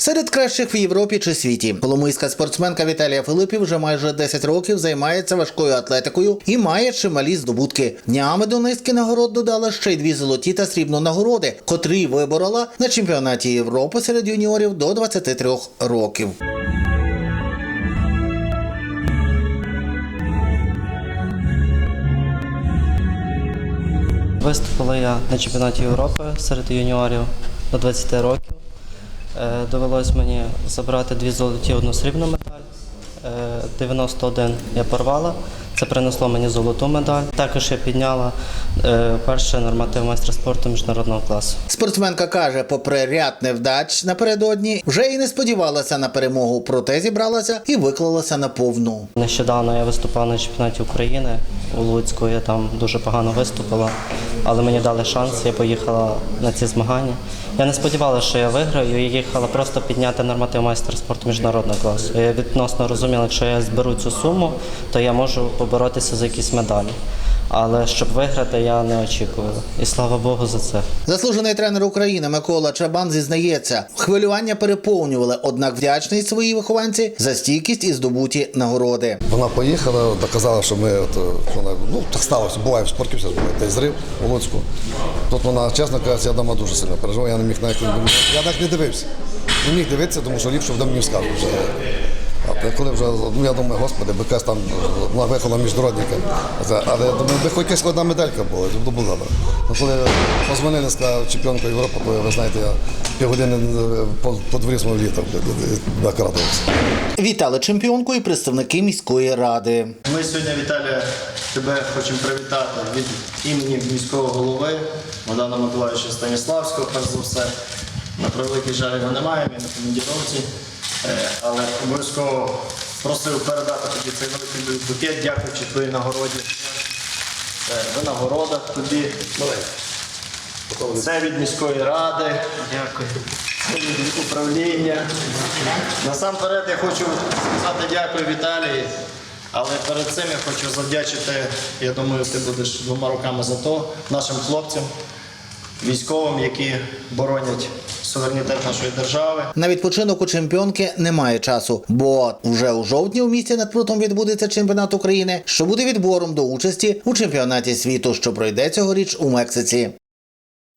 Серед кращих в Європі чи світі коломийська спортсменка Віталія Филипів вже майже 10 років займається важкою атлетикою і має чималі здобутки. Днями до низки нагород додала ще й дві золоті та срібні нагороди, котрі виборола на чемпіонаті Європи серед юніорів до 23 років. Виступила я на чемпіонаті Європи серед юніорів до 20 років. Е, Довелось мені забрати дві золоті, одну срібну медаль. Е, 91 я порвала. Це принесло мені золоту медаль. Також я підняла е, перший норматив майстра спорту міжнародного класу. Спортсменка каже, попри ряд невдач напередодні, вже й не сподівалася на перемогу, проте зібралася і виклалася на повну. Нещодавно я виступала на чемпіонаті України у Луцьку. Я там дуже погано виступила, але мені дали шанс. Я поїхала на ці змагання. Я не сподівалася, що я виграю. Я їхала просто підняти норматив майстер спорту міжнародного класу. Я відносно розуміла, якщо я зберу цю суму, то я можу поборотися за якісь медалі. Але щоб виграти, я не очікувала. І слава Богу за це. Заслужений тренер України Микола Чабан зізнається, хвилювання переповнювали, однак вдячний своїй вихованці за стійкість і здобуті нагороди. Вона поїхала, доказала, що ми от, вона, ну так сталося, буває в спорті, все буває. Той зрив у Луцьку. Тут вона, чесно кажучи, я дома дуже сильно переживав, я не міг навіть. Я навіть не дивився. Не міг дивитися, тому що ліпше вдома мені скажуть. Вже. А коли вже, ну я думаю, господи, би якась там вона виходила міжнародника. Але я думаю, би хоч якась одна медалька була, то було добре. Ну, коли позвонили, сказали чемпіонка Європи, то ви знаєте, я півгодини е, по, по дворі свого літа накрадувався. Вітали чемпіонку і представники міської ради. Ми сьогодні, Віталія, тебе хочемо привітати від імені міського голови Богдана Миколаївича Станіславського, перш за все. На превеликий жаль його немає, він на командіровці. Е, Але обов'язково просив передати тобі цей великий букет, дякуючи твоїй нагороді. Це винагорода тобі. Це від міської ради. Дякую. Це від управління. Насамперед я хочу сказати дякую Віталії. Але перед цим я хочу завдячити, я думаю, ти будеш двома руками за то нашим хлопцям, військовим, які боронять суверенітет нашої держави. На відпочинок у чемпіонки немає часу, бо вже у жовтні у місті над прутом відбудеться чемпіонат України, що буде відбором до участі у чемпіонаті світу, що пройде цьогоріч у Мексиці.